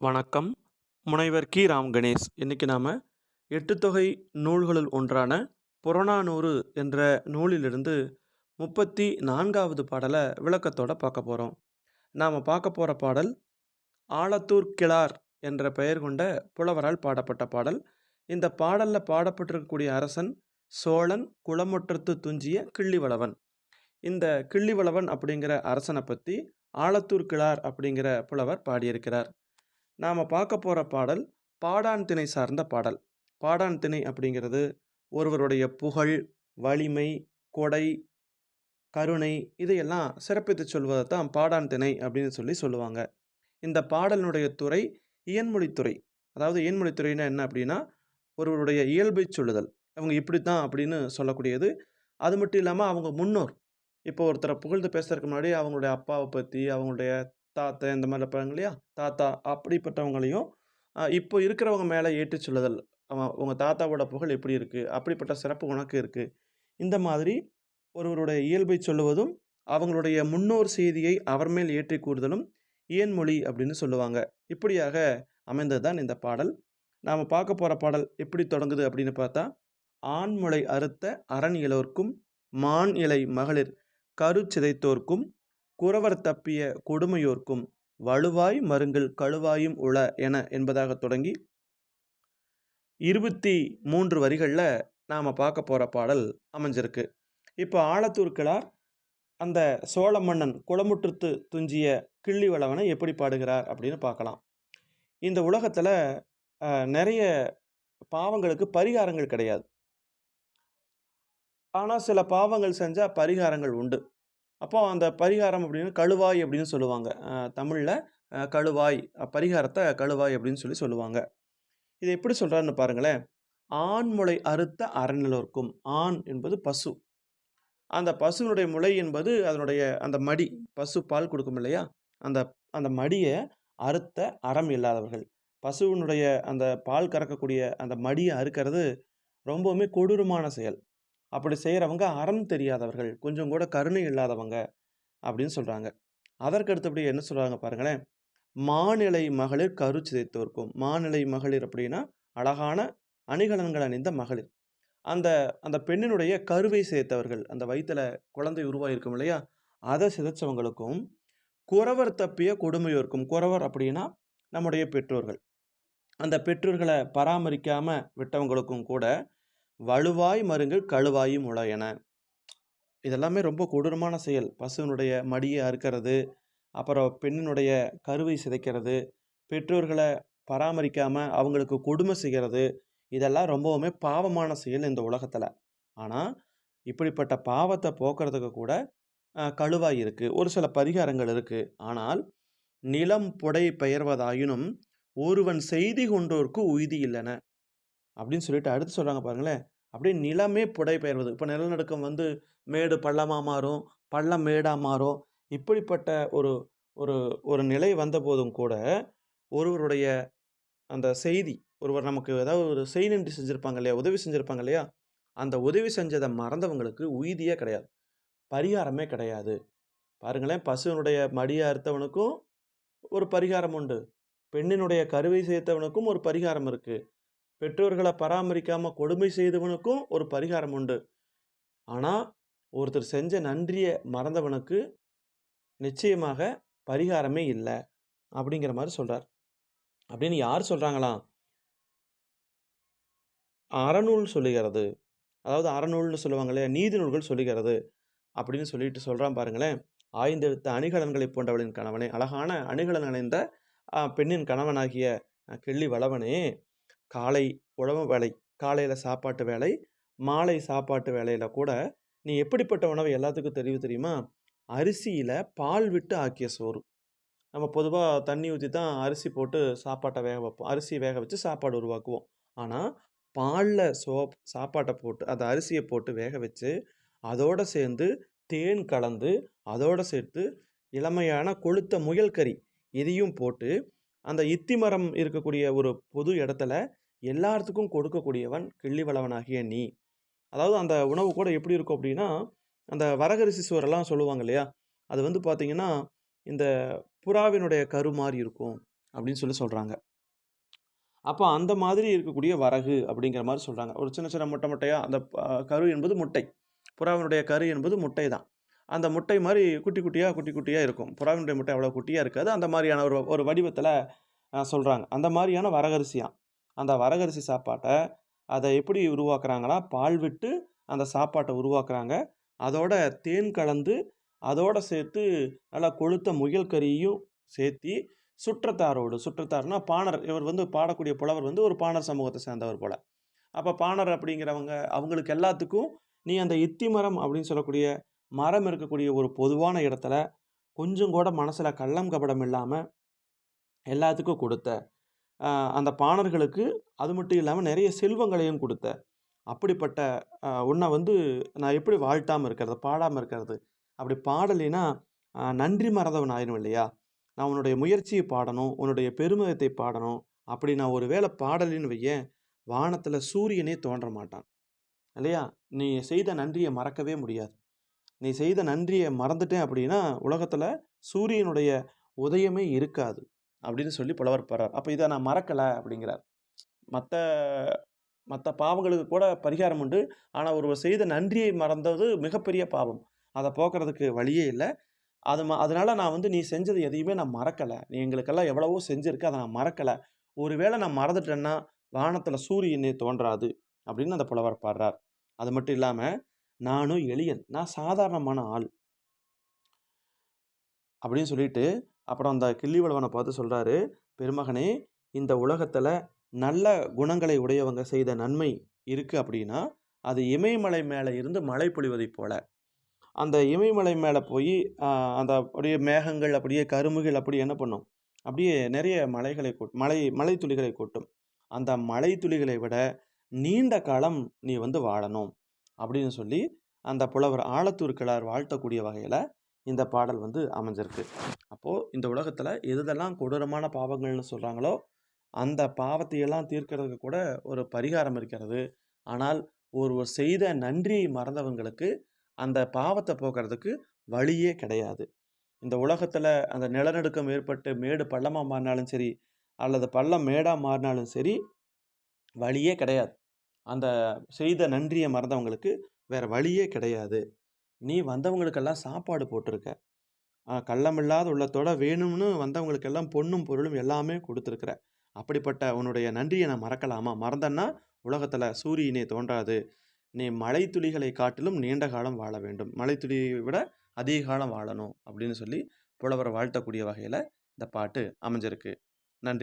வணக்கம். முனைவர் கி. ராம் கணேஷ். இன்றைக்கி நாம் எட்டுத்தொகை நூல்களுள் ஒன்றான புறநானூறு என்ற நூலிலிருந்து முப்பத்தி நான்காவது பாடலை விளக்கத்தோட பார்க்க போகிறோம் நாம் பார்க்க போகிற பாடல் ஆலத்தூர் கிளார் என்ற பெயர் கொண்ட புலவரால் பாடப்பட்ட பாடல். இந்த பாடலில் பாடப்பட்டிருக்கக்கூடிய அரசன் சோழன் குளமுற்றத்து துஞ்சிய கிள்ளிவளவன். இந்த கிள்ளிவளவன் அப்படிங்கிற அரசனை பற்றி ஆலத்தூர் கிளார் அப்படிங்கிற புலவர் பாடியிருக்கிறார். நாம் பார்க்க போகிற பாடல் பாடான் திணை சார்ந்த பாடல். பாடான் திணை அப்படிங்கிறது ஒருவருடைய புகழ் வலிமை கொடை கருணை இதையெல்லாம் சிறப்பித்து சொல்வதை தான் பாடான் திணை அப்படின்னு சொல்லி சொல்லுவாங்க. இந்த பாடலினுடைய துறை இயன்மொழித்துறை அதாவது இயன்மொழித்துறைனா என்ன அப்படின்னா ஒருவருடைய இயல்பை சொல்லுதல். அவங்க இப்படி தான் அப்படின்னு சொல்லக்கூடியது. அது மட்டும் இல்லாமல் அவங்க முன்னோர். இப்போ ஒருத்தரை புகழ்ந்து பேசுறதுக்கு முன்னாடி அவங்களுடைய அப்பாவை பற்றி அவங்களுடைய தாத்தா இந்த மாதிரி இருப்பாங்க இல்லையா? தாத்தா அப்படிப்பட்டவங்களையும் இப்போ இருக்கிறவங்க மேலே ஏற்றி சொல்லுதல். அவன் உங்கள் தாத்தாவோட புகழ் எப்படி இருக்குது அப்படிப்பட்ட சிறப்பு உனக்கு இருக்குது இந்த மாதிரி ஒருவருடைய இயல்பை சொல்லுவதும் அவங்களுடைய முன்னோர் செய்தியை அவர் மேல் ஏற்றி கூறுதலும் இயன்மொழி அப்படின்னு சொல்லுவாங்க. இப்படியாக அமைந்தது தான் இந்த பாடல். நாம் பார்க்க போகிற பாடல் எப்படி தொடங்குது அப்படின்னு பார்த்தா ஆண்முளை அறுத்த அரண் இலோர்க்கும் மான் இலை மகளிர் கரு சிதைத்தோர்க்கும் குறவர் தப்பிய கொடுமையோர்க்கும் வலுவாய் மருங்கள் கழுவாயும் உள என என்பதாக தொடங்கி இருபத்தி மூன்று வரிகளில் நாம் பார்க்க போகிற பாடல் அமைஞ்சிருக்கு. இப்போ ஆலத்தூர் கிழார் அந்த சோழ மன்னன் குளமுற்றுத்து துஞ்சிய கிள்ளி வளவனை எப்படி பாடுகிறார் அப்படின்னு பார்க்கலாம். இந்த உலகத்தில் நிறைய பாவங்களுக்கு பரிகாரங்கள் கிடையாது. ஆனால் சில பாவங்கள் செஞ்சால் பரிகாரங்கள் உண்டு. அப்போ அந்த பரிகாரம் அப்படின்னு கழுவாய் அப்படின்னு சொல்லுவாங்க. தமிழில் கழுவாய் பரிகாரத்தை கழுவாய் அப்படின்னு சொல்லி சொல்லுவாங்க. இது எப்படி சொல்கிறாருன்னு பாருங்களேன். ஆண் முளை அறுத்த அறநிலோர்க்கும். ஆண் என்பது பசு. அந்த பசுவினுடைய முளை என்பது அதனுடைய அந்த மடி பசு பால் கொடுக்கும் இல்லையா? அந்த அந்த மடியை அறுத்த அறம் இல்லாதவர்கள். பசுவினுடைய அந்த பால் கறக்கக்கூடிய அந்த மடியை அறுக்கிறது ரொம்பவுமே கொடூரமான செயல். அப்படி செய்கிறவங்க அறம் தெரியாதவர்கள் கொஞ்சம் கூட கருணை இல்லாதவங்க அப்படின்னு சொல்கிறாங்க அதற்கு அடுத்தபடி என்ன சொல்கிறாங்க பாருங்களேன் மாநிலை மகளிர் கரு சிதைத்தோர்க்கும் மாநிலை மகளிர் அப்படின்னா அழகான அணிகலன்கள் அணிந்த மகளிர். அந்த அந்த பெண்ணினுடைய கருவை சேர்த்தவர்கள் அந்த வயிற்றில் குழந்தை உருவாகிருக்கும் இல்லையா? அதை சிதைச்சவங்களுக்கும் குறவர் தப்பிய கொடுமையோர்க்கும் குறவர் அப்படின்னா நம்முடைய பெற்றோர்கள். அந்த பெற்றோர்களை பராமரிக்காமல் விட்டவங்களுக்கும் கூட வலுவாய் மருங்கள் கழுவாயும் உள என இதெல்லாமே ரொம்ப கொடூரமான செயல். பசுவினுடைய மடியை அறுக்கிறது அப்புறம் பெண்ணினுடைய கருவை சிதைக்கிறது பெற்றோர்களை பராமரிக்காமல் அவங்களுக்கு கொடுமை செய்கிறது இதெல்லாம் ரொம்பவுமே பாவமான செயல் இந்த உலகத்தில். ஆனால் இப்படிப்பட்ட பாவத்தை போக்குறதுக்கு கூட கழுவாய் இருக்குது ஒரு சில பரிகாரங்கள் இருக்குது ஆனால் நிலம் புடை பெயர்வதாயினும் ஒருவன் செய்தி கொண்டோர்க்கு உய்தி இல்லைன. அப்படின்னு சொல்லிட்டு அடுத்து சொல்கிறாங்க பாருங்களேன். அப்படியே நிலமே புடைபெயர்வது. இப்போ நிலநடுக்கம் வந்து மேடு பள்ளமாக மாறும் பள்ளம் மேடாக மாறும். இப்படிப்பட்ட ஒரு ஒரு ஒரு நிலை வந்த போதும் கூட ஒருவருடைய அந்த செய்தி ஒருவர் நமக்கு ஏதாவது ஒரு செய் நன்றி செஞ்சுருப்பாங்க இல்லையா உதவி செஞ்சுருப்பாங்க இல்லையா அந்த உதவி செஞ்சதை மறந்தவங்களுக்கு உய்தியே கிடையாது. பரிகாரமே கிடையாது. பாருங்களேன் பசுவினுடைய மடியை அறுத்தவனுக்கும் ஒரு பரிகாரம் உண்டு. பெண்ணினுடைய கருவை சேர்த்தவனுக்கும் ஒரு பரிகாரம் இருக்குது பெற்றோர்களை பராமரிக்காமல் கொடுமை செய்தவனுக்கும் ஒரு பரிகாரம் உண்டு. ஆனால் ஒருத்தர் செஞ்ச நன்றியை மறந்தவனுக்கு நிச்சயமாக பரிகாரமே இல்லை அப்படிங்கிற மாதிரி சொல்கிறார் அப்படின்னு யார் சொல்கிறாங்களாம் அறநூல் சொல்லுகிறது. அதாவது அறநூல்னு சொல்லுவாங்க இல்லையா? நீதி நூல்கள் சொல்லுகிறது. அப்படின்னு சொல்லிட்டு சொல்கிறான் பாருங்களேன். ஆய்ந்தெடுத்த அணிகலன்களை போன்றவளின் கணவனே. அழகான அணிகலன் அணிந்த பெண்ணின் கணவனாகிய கிள்ளி வளவனே காலை உழவு வேலை காலையில் சாப்பாட்டு வேலை மாலை சாப்பாட்டு வேலையில் கூட நீ எப்படிப்பட்ட உணவு எல்லாத்துக்கும் தெரிவு தெரியுமா? அரிசியில் பால் விட்டு ஆக்கிய சோறு. நம்ம பொதுவாக தண்ணி ஊற்றி தான் அரிசி போட்டு சாப்பாட்டை வேக வைப்போம். அரிசி வேக வச்சு சாப்பாடு உருவாக்குவோம். ஆனால் பாலில் சோப் சாப்பாட்டை போட்டு அந்த அரிசியை போட்டு வேக வச்சு அதோடு சேர்ந்து தேன் கலந்து அதோடு சேர்த்து இளமையான கொளுத்த முயல் கறி இதையும் போட்டு அந்த இத்தி மரம் இருக்கக்கூடிய ஒரு பொது இடத்துல எல்லாத்துக்கும் கொடுக்கக்கூடியவன் கிள்ளிவளவனாகிய நீ அதாவது அந்த உணவு கூட எப்படி இருக்கும் அப்படின்னா அந்த வரகரிசி சுவரெல்லாம் சொல்லுவாங்க இல்லையா அது வந்து பார்த்தீங்கன்னா இந்த புறாவினுடைய கரு மாதிரி இருக்கும் அப்படின்னு சொல்லி சொல்கிறாங்க அப்போ அந்த மாதிரி இருக்கக்கூடிய வரகு அப்படிங்கிற மாதிரி சொல்கிறாங்க ஒரு சின்ன சின்ன முட்டை முட்டையாக அந்த ப கரு என்பது முட்டை. புறாவினுடைய கரு என்பது முட்டை தான். அந்த முட்டை மாதிரி குட்டி குட்டியாக குட்டி குட்டியாக இருக்கும். புறாவினுடைய முட்டை அவ்வளோ குட்டியாக இருக்காது. அந்த மாதிரியான ஒரு ஒரு வடிவத்தில் சொல்கிறாங்க அந்த மாதிரியான வரகரிசியாம். அந்த வரகரிசி சாப்பாட்டை அதை எப்படி உருவாக்குறாங்கன்னா, பால் விட்டு அந்த சாப்பாட்டை உருவாக்குறாங்க. அதோட தேன் கலந்து, அதோட சேர்த்து நல்லா கொளுத்த முயல் கறியும் சேர்த்தி, சுற்றத்தாரோடு சுற்றத்தார்னா பாணர். இவர் வந்து பாடக்கூடிய புலவர் வந்து ஒரு பாணர் சமூகத்தை சேர்ந்தவர் போல் அப்போ பாணர் அப்படிங்கிறவங்க அவங்களுக்கு எல்லாத்துக்கும், நீ அந்த இத்தி மரம் அப்படின்னு சொல்லக்கூடிய மரம் இருக்கக்கூடிய ஒரு பொதுவான இடத்துல, கொஞ்சம் கூட மனசில் கள்ளம், கபடம் இல்லாமல் எல்லாத்துக்கும் கொடுத்த அந்த பாணர்களுக்கு அது மட்டும் இல்லாமல் நிறைய செல்வங்களையும் கொடுத்த அப்படிப்பட்ட உன்னை வந்து நான் எப்படி வாழ்த்தாமல் இருக்கிறது? பாடாமல் இருக்கிறது? அப்படி பாடலைன்னா, நன்றி மறந்தவன் ஆயிரும் இல்லையா? நான் உன்னுடைய முயற்சியை பாடணும். உன்னுடைய பெருமிதத்தை பாடணும். அப்படி நான் ஒரு வேளை பாடலைன்னு வையேன், வானத்தில் சூரியனே தோன்ற மாட்டான். இல்லையா? நீ செய்த நன்றியை மறக்கவே முடியாது. நீ செய்த நன்றியை மறந்துட்டேன் அப்படின்னா, உலகத்தில் சூரியனுடைய உதயமே இருக்காது. அப்படின்னு சொல்லி புலவர் பாடுறார். அப்போ இதை நான் மறக்கலை அப்படிங்கிறார். மற்ற மற்ற பாவங்களுக்கு கூட பரிகாரம் உண்டு. ஆனால் ஒருவர் செய்த நன்றியை மறந்தது மிகப்பெரிய பாவம். அதை போக்குறதுக்கு வழியே இல்லை அது ம அதனால் நான் வந்து நீ செஞ்சது எதையுமே நான் மறக்கலை நீ எங்களுக்கெல்லாம் எவ்வளவோ செஞ்சுருக்கு அதை நான் மறக்கலை ஒருவேளை நான் மறந்துட்டேன்னா, வானத்தில் சூரியனே தோன்றாது. அப்படின்னு அந்த புலவர் பாடுறார். அது மட்டும் இல்லாமல் நானும் எளியன். நான் சாதாரணமான ஆள். அப்படின்னு சொல்லிட்டு, அப்புறம் அந்த கிள்ளிவளவன பார்த்து சொல்கிறாரு பெருமகனே, இந்த உலகத்தில் நல்ல குணங்களை உடையவங்க செய்த நன்மை இருக்குது அப்படின்னா, அது இமயமலை மேலே இருந்து மழை பொழிவதைப் போல. அந்த இமயமலை மேலே போய் அந்த அப்படியே மேகங்கள் அப்படியே கருமுகள் அப்படி என்ன பண்ணும்? அப்படியே நிறைய மலைகளை கொட் மலை மழை துளிகளை கொட்டும். அந்த மலை துளிகளை விட நீண்ட காலம் நீ வந்து வாழணும். அப்படின்னு சொல்லி, அந்த புலவர் ஆலத்தூர் கிழார் வாழ்த்தக்கூடிய வகையில் இந்த பாடல் வந்து அமைஞ்சிருக்கு. அப்போது இந்த உலகத்தில் எதுதெல்லாம் கொடூரமான பாவங்கள்னு சொல்கிறாங்களோ அந்த பாவத்தையெல்லாம் தீர்க்கிறதுக்கு கூட ஒரு பரிகாரம் இருக்கிறது. ஆனால் ஒருவர் செய்த நன்றியை மறந்தவங்களுக்கு, அந்த பாவத்தை போக்குறதுக்கு வழியே கிடையாது. இந்த உலகத்தில் அந்த நிலநடுக்கம் ஏற்பட்டு மேடு பள்ளமாக மாறினாலும் சரி, அல்லது பள்ளம் மேடாக மாறினாலும் சரி, வழியே கிடையாது. அந்த செய்த நன்றியை மறந்தவங்களுக்கு வேறு வழியே கிடையாது. நீ வந்தவங்களுக்கெல்லாம் சாப்பாடு போட்டிருக்க. கள்ளமில்லாத உள்ளத்தோட வேணும்னு வந்தவங்களுக்கெல்லாம் பொண்ணும் பொருளும் எல்லாமே கொடுத்துருக்குற அப்படிப்பட்ட உன்னுடைய நன்றியை நான் மறக்கலாமா? மறந்தன்னா உலகத்தில் சூரியனே தோன்றாது. நீ மழை துளிகளை காட்டிலும் நீண்ட காலம் வாழ வேண்டும். மழை துளியை விட அதிக காலம் வாழணும். அப்படின்னு சொல்லி புலவரை வாழ்த்தக்கூடிய வகையில் இந்த பாட்டு அமைஞ்சிருக்கு. நன்றி.